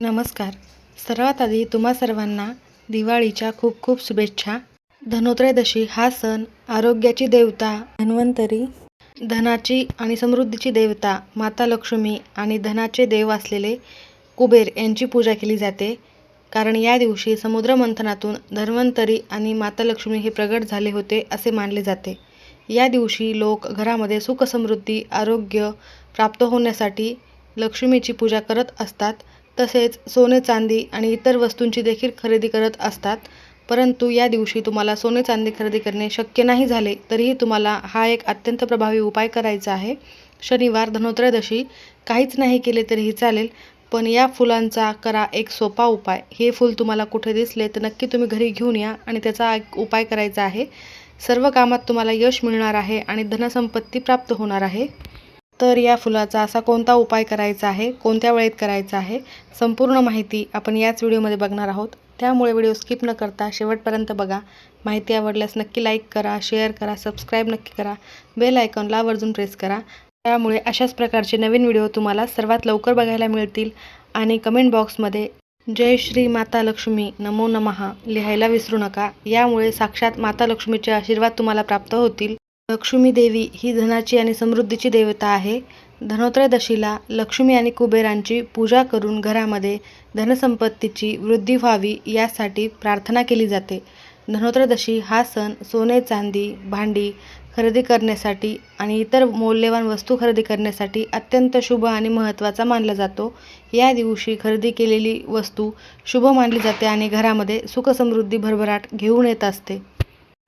नमस्कार. सर्वात आधी तुम्हा सर्वांना दिवाळीच्या खूप खूप शुभेच्छा. धनोत्रयोदशी हा सण आरोग्याची देवता धन्वंतरी धनाची आणि समृद्धीची देवता माता लक्ष्मी आणि धनाचे देव असलेले कुबेर यांची पूजा केली जाते. कारण या दिवशी समुद्रमंथनातून धन्वंतरी आणि माता लक्ष्मी हे प्रगट झाले होते असे मानले जाते. या दिवशी लोक घरामध्ये सुख समृद्धी आरोग्य प्राप्त होण्यासाठी लक्ष्मीची पूजा करत असतात. तसेच सोने चांदी आणि इतर वस्तूंची देखील खरेदी करत असतात. परंतु या दिवशी तुम्हाला सोने चांदी खरेदी करणे शक्य नाही झाले तरीही तुम्हाला हा एक अत्यंत प्रभावी उपाय करायचा आहे. शनिवार धनोत्रयोदशी काहीच नाही केले तरीही चालेल पण या फुलांचा करा एक सोपा उपाय. हे फूल तुम्हाला कुठे दिसले तर नक्की तुम्ही घरी घेऊन या आणि त्याचा एक उपाय करायचा आहे. सर्व कामात तुम्हाला यश मिळणार आहे आणि धनसंपत्ती प्राप्त होणार आहे. तर या फुलाचा असा कोणता उपाय करायचा आहे? कोणत्या वेळेत करायचा आहे? संपूर्ण माहिती आपण याच व्हिडिओमध्ये बघणार आहोत. त्यामुळे व्हिडिओ स्किप न करता शेवटपर्यंत बघा. माहिती आवडल्यास नक्की लाईक करा शेअर करा सबस्क्राईब नक्की करा बेल आयकॉनला आवर्जून प्रेस करा. त्यामुळे अशाच प्रकारचे नवीन व्हिडिओ तुम्हाला सर्वात लवकर बघायला मिळतील आणि कमेंट बॉक्समध्ये जय श्री माता लक्ष्मी नमो नमहा लिहायला विसरू नका. यामुळे साक्षात माता लक्ष्मीचे आशीर्वाद तुम्हाला प्राप्त होतील. लक्ष्मी देवी ही धनाची आणि समृद्धीची देवता आहे. धनोत्रयदशीला लक्ष्मी आणि कुबेरांची पूजा करून घरामध्ये धनसंपत्तीची वृद्धी व्हावी यासाठी प्रार्थना केली जाते. धनोत्रयदशी हा सण सोने चांदी भांडी खरेदी करण्यासाठी आणि इतर मौल्यवान वस्तू खरेदी करण्यासाठी अत्यंत शुभ आणि महत्त्वाचा मानला जातो. या दिवशी खरेदी केलेली वस्तू शुभ मानली जाते आणि घरामध्ये सुखसमृद्धी भरभराट घेऊन येत असते.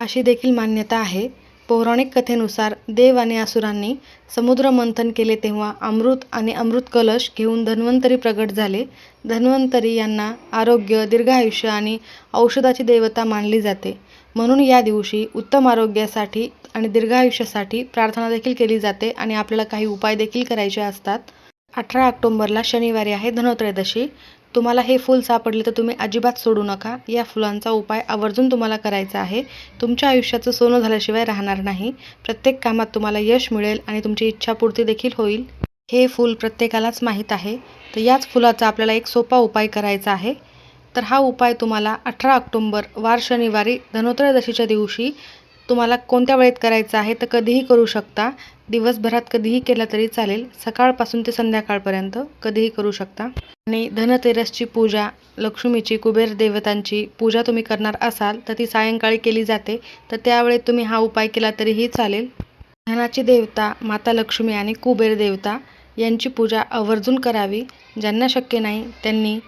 अशी देखील मान्यता आहे. पौराणिक कथेनुसार देव आणि असुरांनी समुद्र मंथन केले तेव्हा अमृत आणि अमृत कलश घेऊन धन्वंतरी प्रगट झाले. धन्वंतरी यांना आरोग्य दीर्घायुष्य आणि औषधाची देवता मानली जाते. म्हणून या दिवशी उत्तम आरोग्यासाठी आणि दीर्घायुष्यासाठी प्रार्थना देखील केली जाते आणि आपल्याला काही उपाय देखील करायचे असतात. अठरा ऑक्टोंबरला शनिवारी आहे धनोत्रयोदशी. तुम्हाला हे फूल सापडले तर तुम्ही अजिबात सोडू नका. या फुलांचा उपाय आवर्जून तुम्हाला करायचा आहे. तुमच्या आयुष्याचं सोनं झाल्याशिवाय राहणार नाही. प्रत्येक कामात तुम्हाला यश मिळेल आणि तुमची इच्छापूर्ती देखील होईल. हे फूल प्रत्येकालाच माहीत आहे. तर याच फुलाचा आपल्याला एक सोपा उपाय करायचा आहे. तर हा उपाय तुम्हाला अठरा ऑक्टोंबर वार शनिवारी धनोत्रयोदशीच्या दिवशी तुम्हाला कोणत्या वेळेत करायचं आहे तर कधीही करू शकता. दिवसभरात कधीही केला तरी चालेल. सकाळपासून ते संध्याकाळपर्यंत कधीही करू शकता. आणि धनतेरसची पूजा लक्ष्मीची कुबेर देवतांची पूजा तुम्ही करणार असाल तर ती सायंकाळी केली जाते. तर त्यावेळी तुम्ही हा उपाय केला तरीही चालेल. धनाची देवता माता लक्ष्मी आणि कुबेर देवता यांची पूजा आवर्जून करावी. ज्यांना शक्य नाही त्यांनी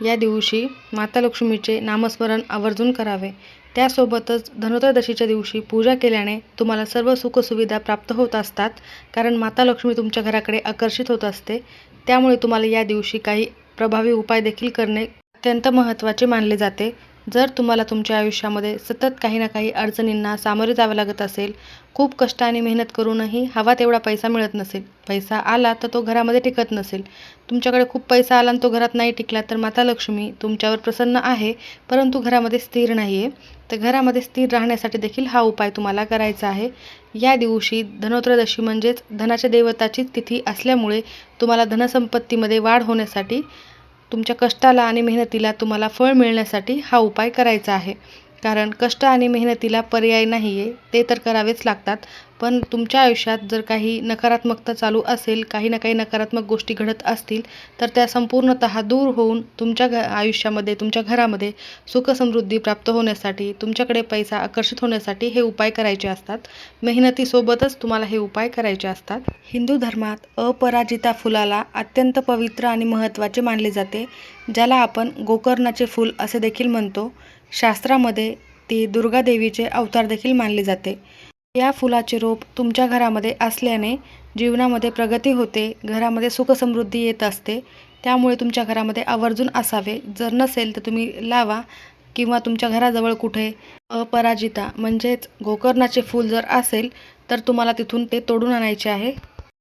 या दिवशी माता लक्ष्मीचे नामस्मरण आवर्जून करावे. त्यासोबतच धनोत्रयदशीच्या दिवशी पूजा केल्याने तुम्हाला सर्व सुखसुविधा प्राप्त होत असतात कारण माता लक्ष्मी तुमच्या घराकडे आकर्षित होत असते. त्यामुळे तुम्हाला या दिवशी काही प्रभावी उपाय देखील करणे अत्यंत महत्त्वाचे मानले जाते. जर तुम्हाला तुमच्या आयुष्यामध्ये सतत काही ना काही अडचणींना सामोरे जावं लागत असेल खूप कष्ट आणि मेहनत करूनही हवा तेवढा पैसा मिळत नसेल. पैसा आला तर तो घरामध्ये टिकत नसेल. तुमच्याकडे खूप पैसा आला आणि तो घरात नाही टिकला तर माता लक्ष्मी तुमच्यावर प्रसन्न आहे परंतु घरामध्ये स्थिर नाही आहे तर घरामध्ये स्थिर राहण्यासाठी देखील हा उपाय तुम्हाला करायचा आहे. या दिवशी धनोत्रयदशी म्हणजेच धनाच्या देवताची तिथी असल्यामुळे तुम्हाला धनसंपत्तीमध्ये वाढ होण्यासाठी तुमच्या कष्टाला आणि मेहनतीला तुम्हाला फळ मिळण्यासाठी हा उपाय करायचा आहे. कारण कष्ट आणि मेहनतीला पर्याय नाही आहे ते तर करावेच लागतात. पण तुमच्या आयुष्यात जर काही नकारात्मकता चालू असेल काही ना काही नकारात्मक गोष्टी घडत असतील तर त्या संपूर्णतः दूर होऊन तुमच्या घ आयुष्यामध्ये तुमच्या घरामध्ये सुखसमृद्धी प्राप्त होण्यासाठी तुमच्याकडे पैसा आकर्षित होण्यासाठी हे उपाय करायचे असतात. मेहनतीसोबतच तुम्हाला हे उपाय करायचे असतात. हिंदू धर्मात अपराजिता फुलाला अत्यंत पवित्र आणि महत्त्वाचे मानले जाते ज्याला आपण गोकर्णाचे फूल असे देखील म्हणतो. शास्त्रामध्ये ती दुर्गादेवीचे अवतार देखील मानले जाते. या फुलाचे रोप तुमच्या घरामध्ये असल्याने जीवनामध्ये प्रगती होते घरामध्ये सुखसमृद्धी येत असते त्यामुळे तुमच्या घरामध्ये आवर्जून असावे. जर नसेल तर तुम्ही लावा किंवा तुमच्या घराजवळ कुठे अपराजिता म्हणजेच गोकर्णाचे फूल जर असेल तर तुम्हाला तिथून ते तोडून आणायचे आहे.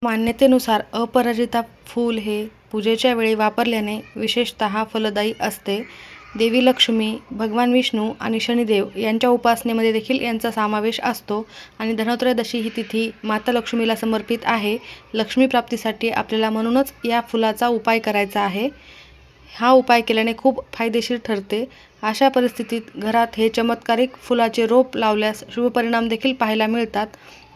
मान्यतेनुसार अपराजिता फूल हे पूजेच्या वेळी वापरल्याने विशेषतः फलदायी असते. देवी लक्ष्मी भगवान विष्णू आणि शनिदेव यांच्या उपासनेमध्ये देखील यांचा समावेश असतो आणि धनोत्रयोदशी ही तिथी माता लक्ष्मीला समर्पित आहे. लक्ष्मी प्राप्तीसाठी आपल्याला म्हणूनच या फुलाचा उपाय करायचा आहे. हा उपाय केल्याने खूप फायदेशीर ठरते. अशा परिस्थितीत घरात हे चमत्कारिक फुलाचे रोप लावल्यास शुभ परिणाम देखील पाहायला मिळतात.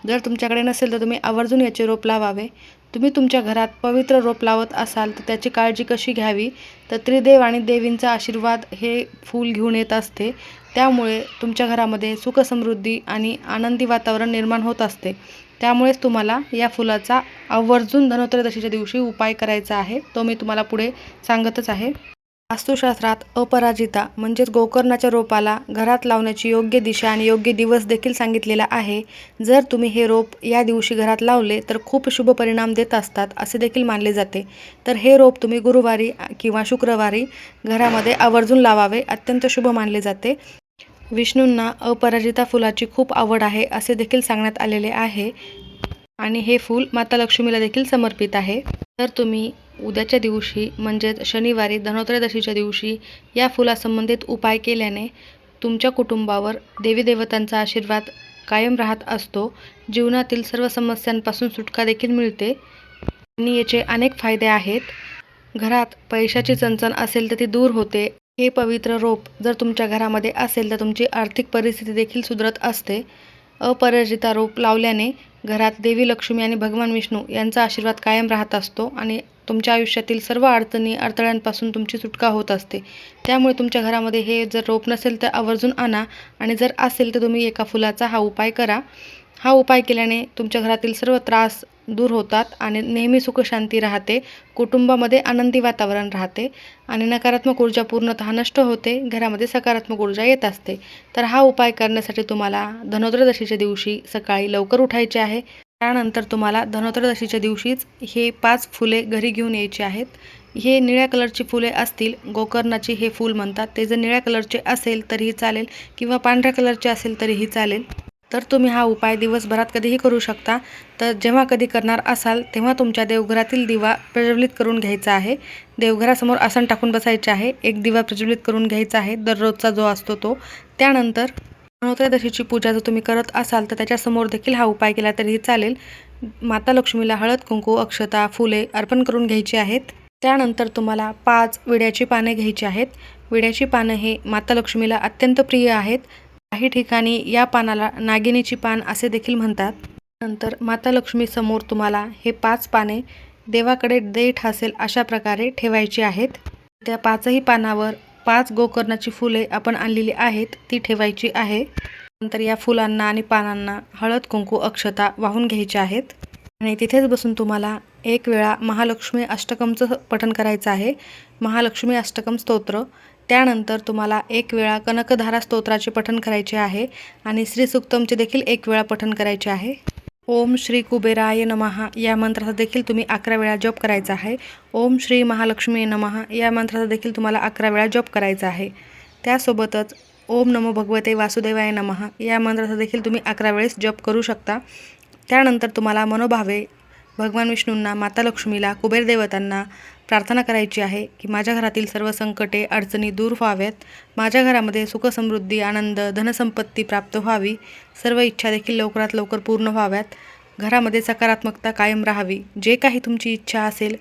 जर तुमच्याकडे नसेल तर तुम्ही आवर्जून याचे रोप लावावे. तुम्ही तुमच्या घरात पवित्र रोप लावत असाल तर त्याची काळजी कशी घ्यावी? तर त्रिदेव आणि देवींचा आशीर्वाद हे फूल घेऊन येत असते. त्यामुळे तुमच्या घरामध्ये सुखसमृद्धी आणि आनंदी वातावरण निर्माण होत असते. त्यामुळेच तुम्हाला या फुलाचा आवर्जून धनोत्रयोदशीच्या दिवशी उपाय करायचा आहे. तो मी तुम्हाला पुढे सांगतच आहे. वास्तुशास्त्रात अपराजिता म्हणजेच गोकर्णाच्या रोपाला घरात लावण्याची योग्य दिशा आणि योग्य दिवस देखील सांगितलेला आहे. जर तुम्ही हे रोप या दिवशी घरात लावले तर खूप शुभ परिणाम देत असतात असे देखील मानले जाते. तर हे रोप तुम्ही गुरुवारी किंवा शुक्रवारी घरामध्ये आवर्जून लावावे अत्यंत शुभ मानले जाते. विष्णूंना अपराजिता फुलाची खूप आवड आहे असे देखील सांगण्यात आलेले आहे. आणि हे फूल माता लक्ष्मीला देखील समर्पित आहे. तर तुम्ही उद्याच्या दिवशी म्हणजेच शनिवारी धनोत्रयोदशीच्या दिवशी या फुलासंबंधित उपाय केल्याने तुमच्या कुटुंबावर देवीदेवतांचा आशीर्वाद कायम राहत असतो. जीवनातील सर्व समस्यांपासून सुटका देखील मिळते. आणि याचे अनेक फायदे आहेत. घरात पैशाची चणचण असेल तर ती दूर होते. हे पवित्र रोप जर तुमच्या घरामध्ये असेल तर तुमची आर्थिक परिस्थिती देखील सुधरत असते. अपराजिता रोप लावल्याने घरात देवी लक्ष्मी आणि भगवान विष्णू यांचा आशीर्वाद कायम राहत असतो आणि तुमच्या आयुष्यातील सर्व अडचणी अडथळ्यांपासून तुमची सुटका होत असते. त्यामुळे तुमच्या घरामध्ये हे जर रोप नसेल तर आवर्जून आणा आणि जर असेल तर तुम्ही एका फुलाचा हा उपाय करा. हा उपाय केल्याने तुमच्या घरातील सर्व त्रास दूर होतात आणि नेहमी सुखशांती राहते. कुटुंबामध्ये आनंदी वातावरण राहते आणि नकारात्मक ऊर्जा पूर्णतः नष्ट होते. घरामध्ये सकारात्मक ऊर्जा येत असते. तर हा उपाय करण्यासाठी तुम्हाला धनोत्रदशीच्या दिवशी सकाळी लवकर उठायचे आहे. त्यानंतर तुम्हाला धनोत्रदशीच्या दिवशीच हे पाच फुले घरी घेऊन यायची आहेत. हे निळ्या कलरची फुले असतील गोकर्णाची हे फूल म्हणतात. ते जर निळ्या कलरचे असेल तरीही चालेल किंवा पांढऱ्या कलरचे असेल तरीही चालेल. तर तुम्ही हा उपाय दिवसभरात कधीही करू शकता. तर जेव्हा कधी करणार असाल तेव्हा तुमच्या देवघरातील दिवा प्रज्वलित करून घ्यायचा आहे. देवघरासमोर आसन टाकून बसायचे आहे. एक दिवा प्रज्वलित करून घ्यायचा आहे. दररोजचा जो असतो तो. त्यानंतर धनोत्रयोदशीची पूजा जर तुम्ही करत असाल तर त्याच्यासमोर देखील हा उपाय केला तरीही चालेल. माता लक्ष्मीला हळद कुंकू अक्षता फुले अर्पण करून घ्यायची आहेत. त्यानंतर तुम्हाला पाच विड्याची पाने घ्यायची आहेत. विड्याची पानं हे माता लक्ष्मीला अत्यंत प्रिय आहेत. काही ठिकाणी या पानाला नागिनीची पान असे देखील म्हणतात. नंतर माता लक्ष्मी समोर तुम्हाला हे पाच पाने देवाकडे देठ असेल अशा प्रकारे ठेवायची आहेत. त्या पाचही पानावर पाच गोकर्णाची फुले आपण आणलेली आहेत ती ठेवायची आहे. नंतर या फुलांना आणि पानांना हळद कुंकू अक्षता वाहून घ्यायच्या आहेत. आणि तिथेच बसून तुम्हाला एक वेळा महालक्ष्मी अष्टकमचं पठण करायचं आहे. महालक्ष्मी अष्टकम स्तोत्र. त्यानंतर तुम्हाला एक वेळा कनकधारा स्तोत्राचे पठण करायचे आहे आणि श्रीसुक्तमचे देखील एक वेळा पठण करायचे आहे. ओम श्री कुबेराय नमहा या मंत्राचा देखील तुम्ही अकरा वेळा जप करायचा आहे. ओम श्री महालक्ष्मी नमहा या मंत्राचा देखील तुम्हाला अकरा वेळा जप करायचा आहे. त्यासोबतच ओम नमो भगवते वासुदेवाय नमहा या मंत्राचा देखील तुम्ही अकरा वेळेस जप करू शकता. त्यानंतर तुम्हाला मनोभावे भगवान विष्णूंना माता लक्ष्मीला कुबेर देवतांना प्रार्थना करायची आहे की माझ्या घरातील सर्व संकटे अडचणी दूर व्हाव्यात. माझ्या घरामध्ये सुखसमृद्धी आनंद धनसंपत्ती प्राप्त व्हावी. सर्व इच्छा देखील लवकरात लवकर पूर्ण व्हाव्यात. घरामध्ये सकारात्मकता कायम राहावी. जे काही तुमची इच्छा असेल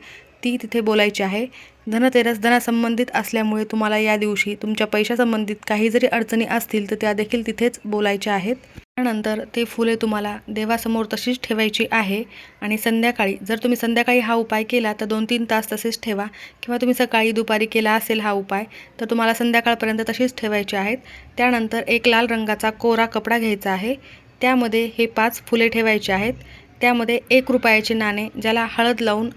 ती तिथे बोलायची आहे. धनतेरस धनासंबंधित असल्यामुळे तुम्हाला या दिवशी तुमच्या पैशासंबंधित काही जरी अडचणी असतील तर त्या देखील तिथेच बोलायच्या आहेत. त्यानंतर ते फुले तुम्हाला देवासमोर तशीच ठेवायची आहे आणि संध्याकाळी जर तुम्ही संध्याकाळी हा उपाय केला तर दोन तीन तास तसेच ठेवा किंवा तुम्ही सकाळी दुपारी केला असेल हा उपाय तर तुम्हाला संध्याकाळपर्यंत तशीच ठेवायचे आहेत. त्यानंतर एक लाल रंगाचा कोरा कपडा घ्यायचा आहे. त्यामध्ये हे पाच फुले ठेवायचे आहेत. त्यामध्ये एक रुपयाचे नाणे ज्याला हळद लावून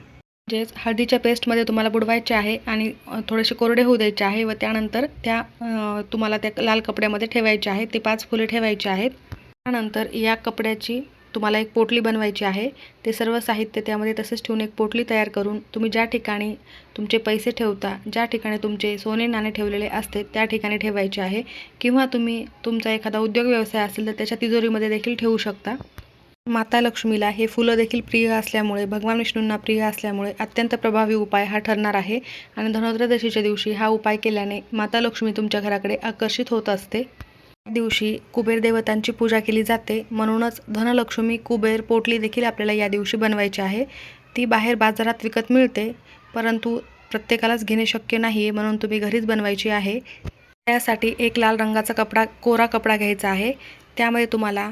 म्हणजेच हळदीच्या पेस्टमध्ये तुम्हाला बुडवायचे आहे आणि थोडेसे कोरडे होऊ द्यायचे आहे व त्यानंतर त्या तुम्हाला त्या लाल कपड्यामध्ये ठेवायचे आहे. ते पाच फुले ठेवायचे आहेत. त्यानंतर या कपड्याची तुम्हाला एक पोटली बनवायची आहे. ते सर्व साहित्य त्यामध्ये तसेच ठेवून एक पोटली तयार करून तुम्ही ज्या ठिकाणी तुमचे पैसे ठेवता ज्या ठिकाणी तुमचे सोने नाणे ठेवलेले असते त्या ठिकाणी ठेवायचे आहे. किंवा तुम्ही तुमचा एखादा उद्योग व्यवसाय असेल तर त्याच्या तिजोरीमध्ये देखील ठेवू शकता. माता लक्ष्मीला हे फुलं देखील प्रिय असल्यामुळे भगवान विष्णूंना प्रिय असल्यामुळे अत्यंत प्रभावी उपाय हा ठरणार आहे. आणि धनोत्रदशीच्या दिवशी हा उपाय केल्याने माता लक्ष्मी तुमच्या घराकडे आकर्षित होत असते. त्या दिवशी कुबेर देवतांची पूजा केली जाते. म्हणूनच धनलक्ष्मी कुबेर पोटली देखील आपल्याला या दिवशी बनवायची आहे. ती बाहेर बाजारात विकत मिळते परंतु प्रत्येकालाच घेणे शक्य नाही आहे म्हणून तुम्ही घरीच बनवायची आहे. त्यासाठी एक लाल रंगाचा कपडा कोरा कपडा घ्यायचा आहे. त्यामध्ये तुम्हाला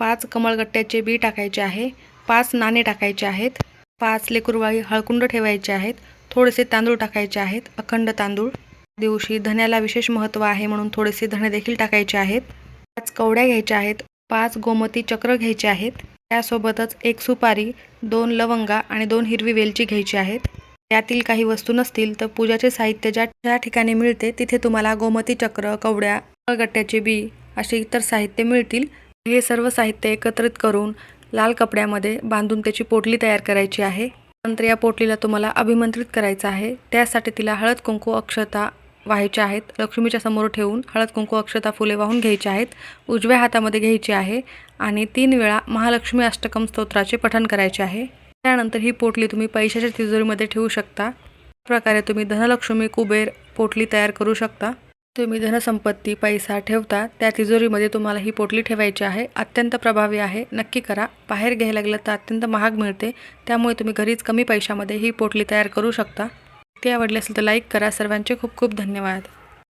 पाच कमळगट्ट्याचे बी टाकायचे आहे पाच नाणे टाकायचे आहेत पाच लेकुरवाळी हळकुंड ठेवायचे आहेत थोडेसे तांदूळ टाकायचे आहेत अखंड तांदूळ. दिवशी धण्याला विशेष महत्त्व आहे म्हणून थोडेसे धणे देखील टाकायचे आहेत. पाच कवड्या घ्यायच्या आहेत पाच गोमती चक्र घ्यायचे आहेत. त्यासोबतच एक सुपारी दोन लवंगा आणि दोन हिरवी वेलची घ्यायची आहेत. त्यातील काही वस्तू नसतील तर पूजाचे साहित्य ज्या ज्या ठिकाणी मिळते तिथे तुम्हाला गोमती चक्र कवड्या गट्ट्याचे बी असे इतर साहित्य मिळतील. हे सर्व साहित्य एकत्रित करून लाल कपड्यामध्ये बांधून त्याची पोटली तयार करायची आहे. नंतर या पोटलीला तुम्हाला अभिमंत्रित करायचं आहे. त्यासाठी तिला हळद कुंकू अक्षता व्हायच्या आहेत. लक्ष्मीच्या समोर ठेवून हळद कुंकू अक्षता फुले वाहून घ्यायची आहेत. उजव्या हातामध्ये घ्यायची आहे आणि तीन वेळा महालक्ष्मी अष्टकम स्तोत्राचे पठण करायचे आहे. त्यानंतर ही पोटली तुम्ही पैशाच्या तिजोरीमध्ये ठेवू शकता. प्रकारे तुम्ही धनलक्ष्मी कुबेर पोटली तयार करू शकता. तुम्ही धनसंपत्ती पैसा ठेवता त्या तिजोरीमध्ये तुम्हाला ही पोटली ठेवायची आहे. अत्यंत प्रभावी आहे. नक्की करा. बाहेर घ्यायला लागलं तर अत्यंत महाग मिळते. त्यामुळे तुम्ही घरीच कमी पैशामध्ये ही पोटली तयार करू शकता. ते आवडले असेल तर लाईक करा. सर्वांचे खूप खूप धन्यवाद.